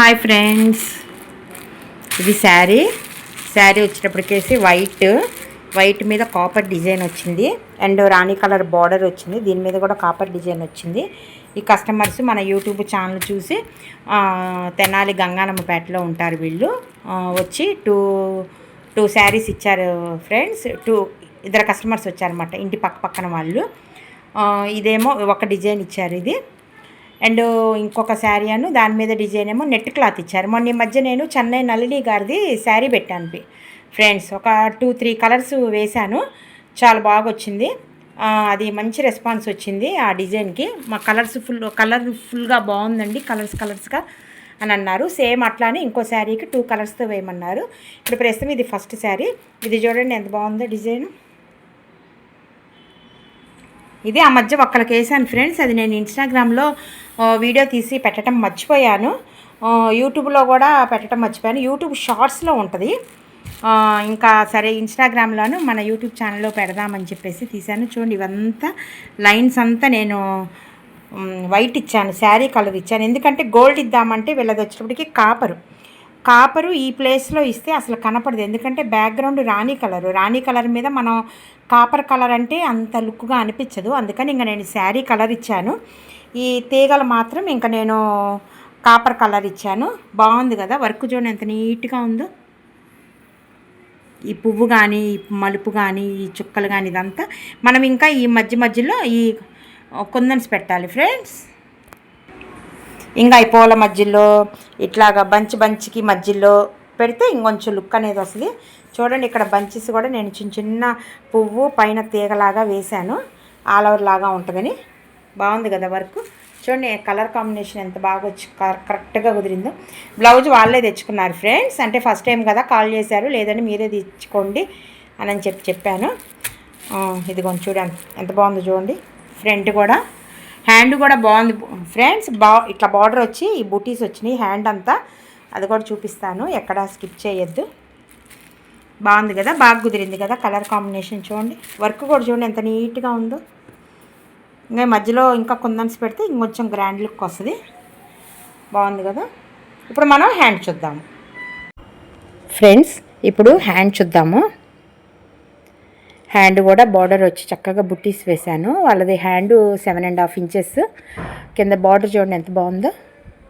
Hi friends ఇది శారీ. శారీ వచ్చేటప్పటికేసి white. White మీద కాపర్ డిజైన్ వచ్చింది. అండ్ రాణి కలర్ బార్డర్ వచ్చింది. దీని మీద కూడా కాపర్ డిజైన్ వచ్చింది. ఈ కస్టమర్స్ మన యూట్యూబ్ ఛానల్ చూసి తెనాలి గంగానమ్మపేటలో ఉంటారు వీళ్ళు. వచ్చి టూ టూ శారీస్ ఇచ్చారు ఫ్రెండ్స్ టూ ఇద్దరు కస్టమర్స్ వచ్చారనమాట ఇంటి పక్క పక్కన వాళ్ళు. ఇదేమో ఒక డిజైన్ ఇచ్చారు ఇది. అండ్ ఇంకొక శారీ అను దాని మీద డిజైన్ ఏమో నెట్ క్లాత్ ఇచ్చారు. మొన్న ఈ మధ్య నేను చెన్నై నలిని గారిది శారీ పెట్టాను ఫ్రెండ్స్. ఒక టూ త్రీ కలర్స్ వేశాను. చాలా బాగా వచ్చింది అది మంచి రెస్పాన్స్ వచ్చింది ఆ డిజైన్కి. మా కలర్స్ ఫుల్ కలర్ఫుల్గా బాగుందండి. కలర్స్ కలర్స్గా అని అన్నారు. సేమ్ అట్లానే ఇంకో శారీకి టూ కలర్స్తో వేయమన్నారు. ఇప్పుడు ప్రస్తుతం ఇది ఫస్ట్ శారీ. ఇది చూడండి ఎంత బాగుందో డిజైన్. ఇది ఆ మధ్య ఒక్కరికి వేసాను ఫ్రెండ్స్. అది నేను ఇన్స్టాగ్రామ్లో వీడియో తీసి పెట్టడం మర్చిపోయాను. యూట్యూబ్లో కూడా పెట్టడం మర్చిపోయాను. యూట్యూబ్ షార్ట్స్లో ఉంటుంది. ఇంకా సరే ఇన్స్టాగ్రామ్లోను మన యూట్యూబ్ ఛానల్లో పెడదామని చెప్పేసి తీశాను. చూడండి ఇవంతా లైన్స్ అంతా నేను వైట్ ఇచ్చాను శారీ కలర్ ఇచ్చాను. ఎందుకంటే గోల్డ్ ఇద్దామంటే వీళ్ళది వచ్చేటప్పటికి కాపరు. కాపరు ఈ ప్లేస్లో ఇస్తే అసలు కనపడదు. ఎందుకంటే బ్యాక్గ్రౌండ్ రాణి కలర్ రాణి కలర్ మీద మనం కాపర్ కలర్ అంటే అంత లుక్గా అనిపించదు. అందుకని ఇంకా నేను శారీ కలర్ ఇచ్చాను. ఈ తీగలు మాత్రం ఇంకా నేను కాపర్ కలర్ ఇచ్చాను. బాగుంది కదా? వర్క్ చూడండి ఎంత నీట్గా ఉందో. ఈ పువ్వు కానీ ఈ మలుపు కానీ ఈ చుక్కలు కానీ ఇదంతా మనం ఇంకా ఈ మధ్య మధ్యలో ఈ కుందన్స్ పెట్టాలి. ఫ్రెండ్స్ ఇంకా ఈ పూల మధ్యలో ఇట్లాగా బంచ్ బంచ్కి మధ్యలో పెడితే ఇంకొంచెం లుక్ అనేది వస్తుంది. చూడండి ఇక్కడ బంచెస్ కూడా నేను చిన్న చిన్న పువ్వు పైన తీగలాగా వేశాను. ఆల్ ఓవర్ లాగా ఉంటుందని. బాగుంది కదా వర్క్. చూడండి కలర్ కాంబినేషన్ ఎంత బాగా వచ్చి కరెక్ట్గా కుదిరిందో. బ్లౌజ్ వాళ్ళే తెచ్చుకున్నారు ఫ్రెండ్స్. అంటే ఫస్ట్ టైం కదా కాల్ చేశారు. లేదని మీరే తెచ్చుకోండి అని చెప్పి చెప్పాను. ఇది కొంచెం చూడండి ఎంత బాగుందో చూడండి. ఫ్రంట్ కూడా. హ్యాండ్ కూడా బాగుంది. ఫ్రెండ్స్ బా ఇట్లా బార్డర్ వచ్చి ఈ బుటీస్ వచ్చినాయి. హ్యాండ్ అంతా అది కూడా చూపిస్తాను. ఎక్కడ స్కిప్ చేయొద్దు. బాగుంది కదా? బాగా కుదిరింది కదా కలర్ కాంబినేషన్ చూడండి. వర్క్ కూడా చూడండి ఎంత నీట్గా ఉందో. ఇంకా మధ్యలో ఇంకా కుందన్స్ పెడితే ఇంకొంచెం గ్రాండ్ లుక్ వస్తుంది. బాగుంది కదా? ఇప్పుడు మనం హ్యాండ్ చూద్దాము. ఫ్రెండ్స్ ఇప్పుడు హ్యాండ్ చూద్దాము. హ్యాండ్ కూడా బార్డర్ వచ్చి చక్కగా బుట్టీస్ వేశాను. వాళ్ళది hand seven and half inches. కింద బార్డర్ చూడండి ఎంత బాగుందో.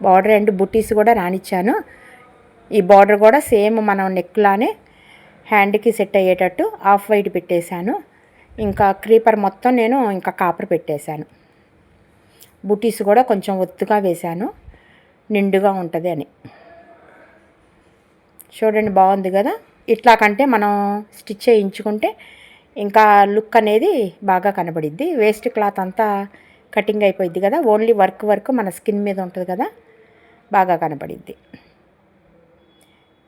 బార్డర్ అండ్ బుట్టీస్ కూడా రానిచ్చాను ఈ బార్డర్ కూడా సేమ్ మనం నెక్లానే హ్యాండ్కి సెట్ అయ్యేటట్టు ఆఫ్ వైట్ పెట్టేశాను. ఇంకా క్రీపర్ మొత్తం నేను ఇంకా కాపర్ పెట్టేశాను. బుటీస్ కూడా కొంచెం ఒత్తుగా వేశాను. నిండుగా ఉంటుంది అని. చూడండి బాగుంది కదా. ఇట్లా కంటే మనం స్టిచ్ చేయించుకుంటే ఇంకా లుక్ అనేది బాగా కనబడిద్ది. వేస్ట్ క్లాత్ అంతా కటింగ్ అయిపోయింది కదా. ఓన్లీ వర్క్ వర్క్ మన స్కిన్ మీద ఉంటుంది కదా. బాగా కనబడిద్ది.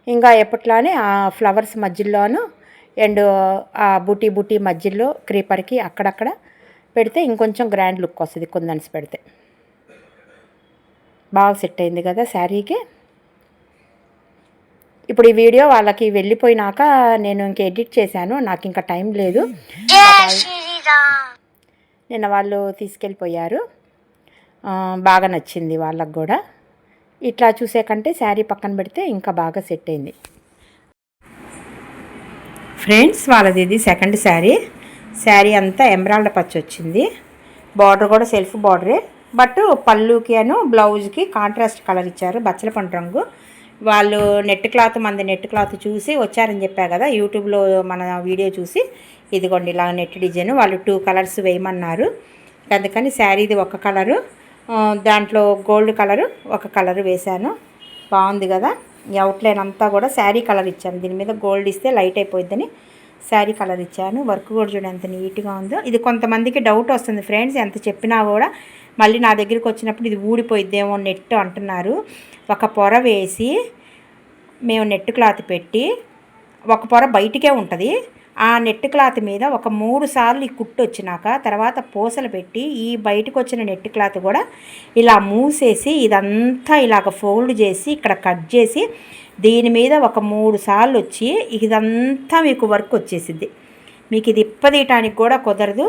ఇంకా ఎప్పట్లానే ఆ ఫ్లవర్స్ మధ్యలోను అండ్ ఆ బూటీ బూటీ మధ్యలో క్రీపర్కి అక్కడక్కడ పెడితే ఇంకొంచెం గ్రాండ్ లుక్ వస్తుంది. కుందన్స్ పెడితే. బాగా సెట్ అయింది కదా శారీకి. ఇప్పుడు ఈ వీడియో వాళ్ళకి వెళ్ళిపోయినాక నేను ఇంక ఎడిట్ చేశాను. నాకు ఇంకా టైం లేదు. నిన్న వాళ్ళు తీసుకెళ్ళిపోయారు. బాగా నచ్చింది వాళ్ళకు కూడా. ఇట్లా చూసే కంటే శారీ పక్కన పెడితే ఇంకా బాగా సెట్ అయింది. ఫ్రెండ్స్ వాళ్ళది ఇది సెకండ్ శారీ. శారీ అంతా ఎమరాల్డ్ పచ్చి వచ్చింది. బార్డర్ కూడా సెల్ఫ్ బార్డరే. బట్ పళ్ళుకి అను బ్లౌజ్కి కాంట్రాస్ట్ కలర్ ఇచ్చారు. బచ్చల పండు రంగు. వాళ్ళు నెట్ క్లాత్ మంది నెట్ క్లాత్ చూసి వచ్చారని చెప్పా కదా యూట్యూబ్లో మన వీడియో చూసి ఇదిగోండి ఇలా నెట్ డిజైన్ వాళ్ళు టూ కలర్స్ వేయమన్నారు. అందుకని శారీది ఒక కలరు దాంట్లో గోల్డ్ కలరు ఒక కలర్ వేశాను. బాగుంది కదా ఈ అవుట్లైన్ అంతా కూడా శారీ కలర్ ఇచ్చాను. దీని మీద గోల్డ్ ఇస్తే లైట్ అయిపోయిద్దని శారీ కలర్ ఇచ్చాను. వర్క్ కూడా చూడండి ఎంత నీట్గా ఉందో. ఇది కొంతమందికి డౌట్ వస్తుంది ఫ్రెండ్స్ ఎంత చెప్పినా కూడా మళ్ళీ నా దగ్గరికి వచ్చినప్పుడు ఇది ఊడిపోయిద్దేమో నెట్ అంటున్నారు. ఒక పొర వేసి మేము నెట్ క్లాత్ పెట్టి ఒక పొర బయటికే ఉంటుంది. ఆ నెట్ క్లాత్ మీద ఒక మూడు సార్లు ఈ కుట్టు వచ్చినాక తర్వాత పూసలు పెట్టి ఈ బయటకు వచ్చిన నెట్ క్లాత్ కూడా ఇలా మూసేసి ఇదంతా ఇలాగ ఫోల్డ్ చేసి ఇక్కడ కట్ చేసి దీని మీద ఒక మూడు సార్లు వచ్చి ఇదంతా మీకు వర్క్ వచ్చేసిద్ది. మీకు ఇది ఇప్పదీయటానికి కూడా కుదరదు.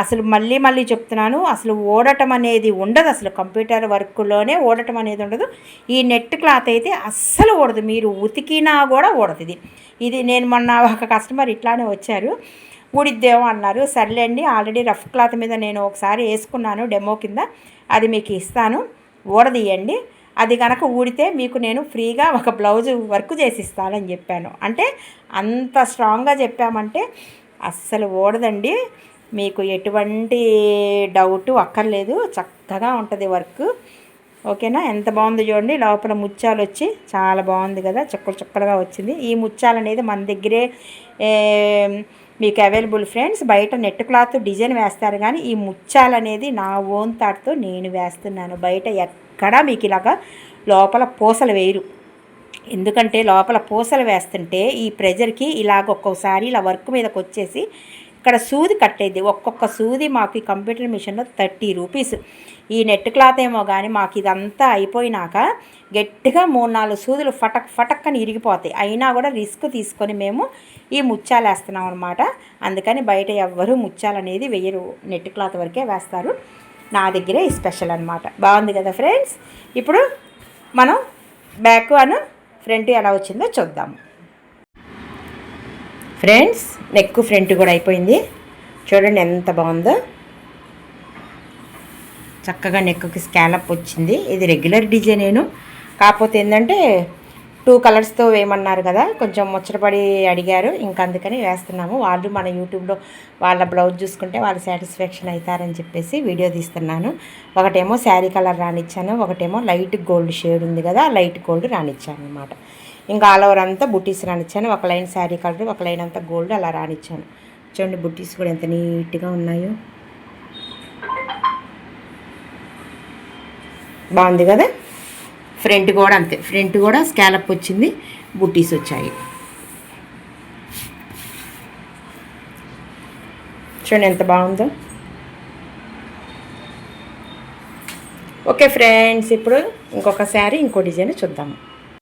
అసలు మళ్ళీ మళ్ళీ చెప్తున్నాను అసలు ఓడటం అనేది ఉండదు. అసలు కంప్యూటర్ వర్క్లోనే ఓడటం అనేది ఉండదు. ఈ నెట్ క్లాత్ అయితే అస్సలు ఓడదు. మీరు ఉతికినా కూడా ఓడదు ఇది. ఇది నేను మొన్న ఒక కస్టమర్ ఇట్లానే వచ్చారు. ఊడిద్దేమో అన్నారు. సర్లేండి ఆల్రెడీ రఫ్ క్లాత్ మీద నేను ఒకసారి వేసుకున్నాను డెమో కింద. అది మీకు ఇస్తాను. ఓడదీయండి. అది కనుక ఊడితే మీకు నేను ఫ్రీగా ఒక బ్లౌజ్ వర్క్ చేసి ఇస్తానని చెప్పాను. అంటే అంత స్ట్రాంగ్గా చెప్పామంటే అస్సలు ఓడదండి మీకు ఎటువంటి డౌట్ అక్కర్లేదు. చక్కగా ఉంటుంది వర్క్. ఓకేనా? ఎంత బాగుంది చూడండి. లోపల ముత్యాలు వచ్చి చాలా బాగుంది కదా. చుక్కలు చుక్కలుగా వచ్చింది. ఈ ముత్యాలు అనేది మన దగ్గరే మీకు అవైలబుల్ ఫ్రెండ్స్ బయట నెట్ క్లాత్ డిజైన్ వేస్తారు కానీ ఈ ముత్యాలు అనేది నా ఓన్ థాట్తో నేను వేస్తున్నాను. బయట ఎక్కడా మీకు ఇలాగా లోపల పూసలు వేయరు. ఎందుకంటే లోపల పూసలు వేస్తుంటే ఈ ప్రెజర్కి ఇలాగ ఒక్కోసారి ఇలా వర్క్ మీదకి వచ్చేసి ఇక్కడ సూది కట్టేది. ఒక్కొక్క సూది మాకు ఈ కంప్యూటర్ మిషన్లో థర్టీ రూపీస్. ఈ నెట్ క్లాత్ ఏమో కానీ మాకు ఇదంతా అయిపోయినాక గట్టిగా మూడు నాలుగు సూదులు ఫటక్ ఫటక్ అని ఇరిగిపోతాయి. అయినా కూడా రిస్క్ తీసుకొని మేము ఈ ముత్యాలు వేస్తున్నాం అనమాట అందుకని బయట ఎవ్వరూ ముత్యాలు అనేది వెయ్యరు నెట్ క్లాత్ వరకే వేస్తారు. నా దగ్గరే ఈ స్పెషల్ అనమాట బాగుంది కదా ఫ్రెండ్స్? ఇప్పుడు మనం బ్యాక్ అను ఫ్రంట్ ఎలా వచ్చిందో చూద్దాము. ఫ్రెండ్స్ నెక్ ఫ్రంట్ కూడా అయిపోయింది. చూడండి ఎంత బాగుందో. చక్కగా నెక్కి స్కాలప్ వచ్చింది. ఇది రెగ్యులర్ డిజైనేను కాకపోతే ఏంటంటే టూ కలర్స్తో వేయమన్నారు కదా కొంచెం ముచ్చటపడి అడిగారు. ఇంకా అందుకని వేస్తున్నాము. వాళ్ళు మన యూట్యూబ్లో వాళ్ళ బ్లౌజ్ చూసుకుంటే వాళ్ళు సాటిస్ఫాక్షన్ అవుతారని చెప్పేసి వీడియో తీస్తున్నాను. ఒకటేమో శారీ కలర్ రానిచ్చాను. ఒకటేమో లైట్ గోల్డ్ షేడ్ ఉంది కదా లైట్ గోల్డ్ రానిచ్చాను అనమాట ఇంకా ఆల్ ఓవర్ అంతా బుట్టీస్ రానిచ్చాను. ఒక లైన్ శారీ కలర్ ఒక లైన్ అంతా గోల్డ్ అలా రానిచ్చాను. చూడండి బుట్టీస్ కూడా ఎంత నీట్గా ఉన్నాయో. బాగుంది కదా? ఫ్రంట్ కూడా అంతే. ఫ్రంట్ కూడా స్కాలప్ వచ్చింది బుట్టీస్ వచ్చాయి. చూడండి ఎంత బాగుందో. ఓకే ఫ్రెండ్స్ ఇప్పుడు ఇంకొక శారీ ఇంకో డిజైన్ చూద్దాము.